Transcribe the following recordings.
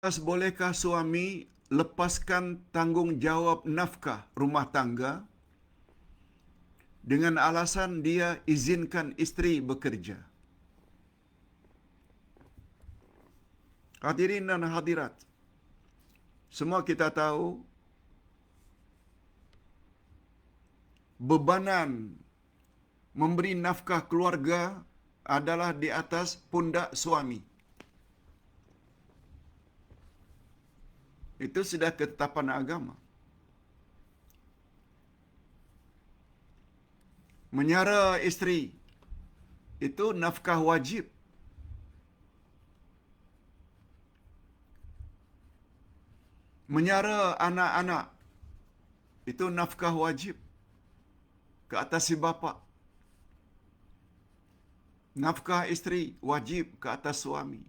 Lantas bolehkah suami lepaskan tanggungjawab nafkah rumah tangga dengan alasan dia izinkan isteri bekerja? Hadirin dan hadirat, semua kita tahu bebanan memberi nafkah keluarga adalah di atas pundak suami. Itu sudah ketetapan agama. Menyara isteri itu nafkah wajib. Menyara anak-anak itu nafkah wajib ke atas si bapa. Nafkah isteri wajib ke atas suami.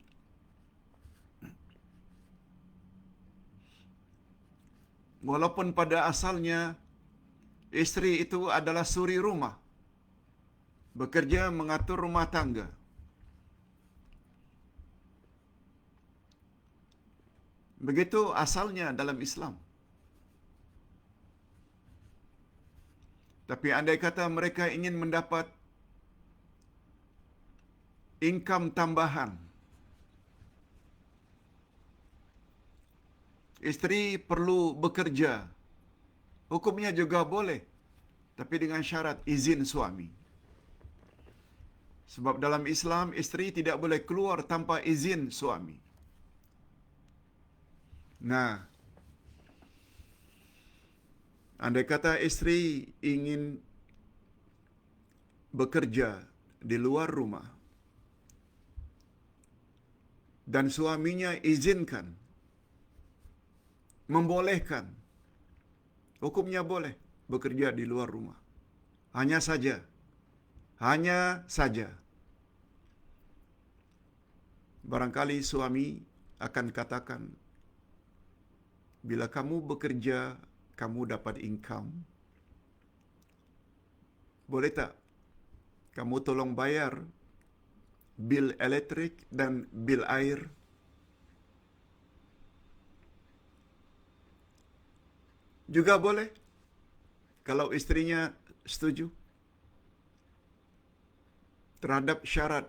Walaupun pada asalnya isteri itu adalah suri rumah. Bekerja mengatur rumah tangga. Begitu asalnya dalam Islam. Tapi andai kata mereka ingin mendapat income tambahan, isteri perlu bekerja. Hukumnya juga boleh. Tapi dengan syarat izin suami. Sebab dalam Islam, isteri tidak boleh keluar tanpa izin suami. Nah, andai kata isteri ingin bekerja di luar rumah dan suaminya izinkan, membolehkan, hukumnya boleh bekerja di luar rumah. Hanya saja, hanya saja. Barangkali suami akan katakan, bila kamu bekerja, kamu dapat income. Boleh tak? Kamu tolong bayar bil elektrik dan bil air. Juga boleh kalau istrinya setuju terhadap syarat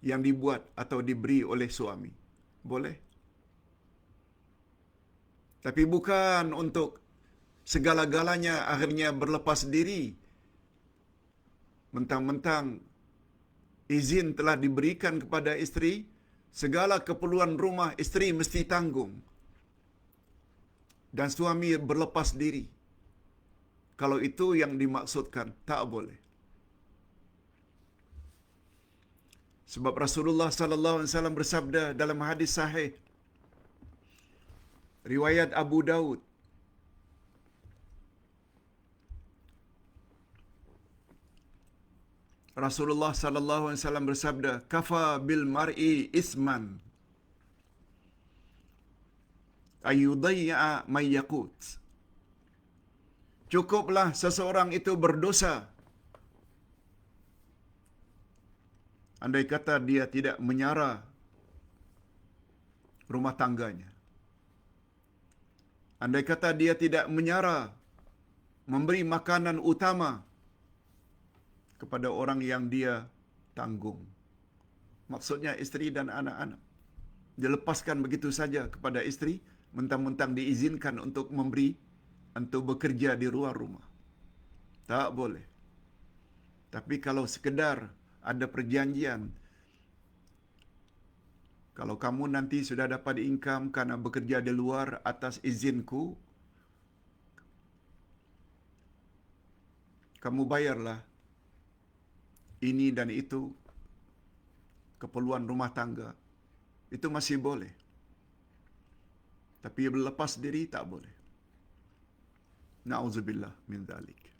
yang dibuat atau diberi oleh suami. Boleh. Tapi bukan untuk segala-galanya akhirnya berlepas diri. Mentang-mentang izin telah diberikan kepada isteri, segala keperluan rumah isteri mesti tanggung. Dan suami berlepas diri. Kalau itu yang dimaksudkan, tak boleh. Sebab Rasulullah sallallahu alaihi wasallam bersabda dalam hadis sahih riwayat Abu Daud Rasulullah sallallahu alaihi wasallam bersabda kafa bil mar'i isman ayudayya may yaqut Cukuplah seseorang itu berdosa andai kata dia tidak menyara rumah tangganya andai kata dia tidak menyara memberi makanan utama kepada orang yang dia tanggung. Maksudnya isteri dan anak-anak. Dilepaskan begitu saja kepada isteri, mentang-mentang diizinkan untuk memberi, untuk bekerja di luar rumah. Tak boleh. Tapi kalau sekedar ada perjanjian, kalau kamu nanti sudah dapat income karena bekerja di luar atas izinku, kamu bayarlah ini dan itu keperluan rumah tangga itu masih boleh. Tapi berlepas diri tak boleh. Nauzubillah min dzalik.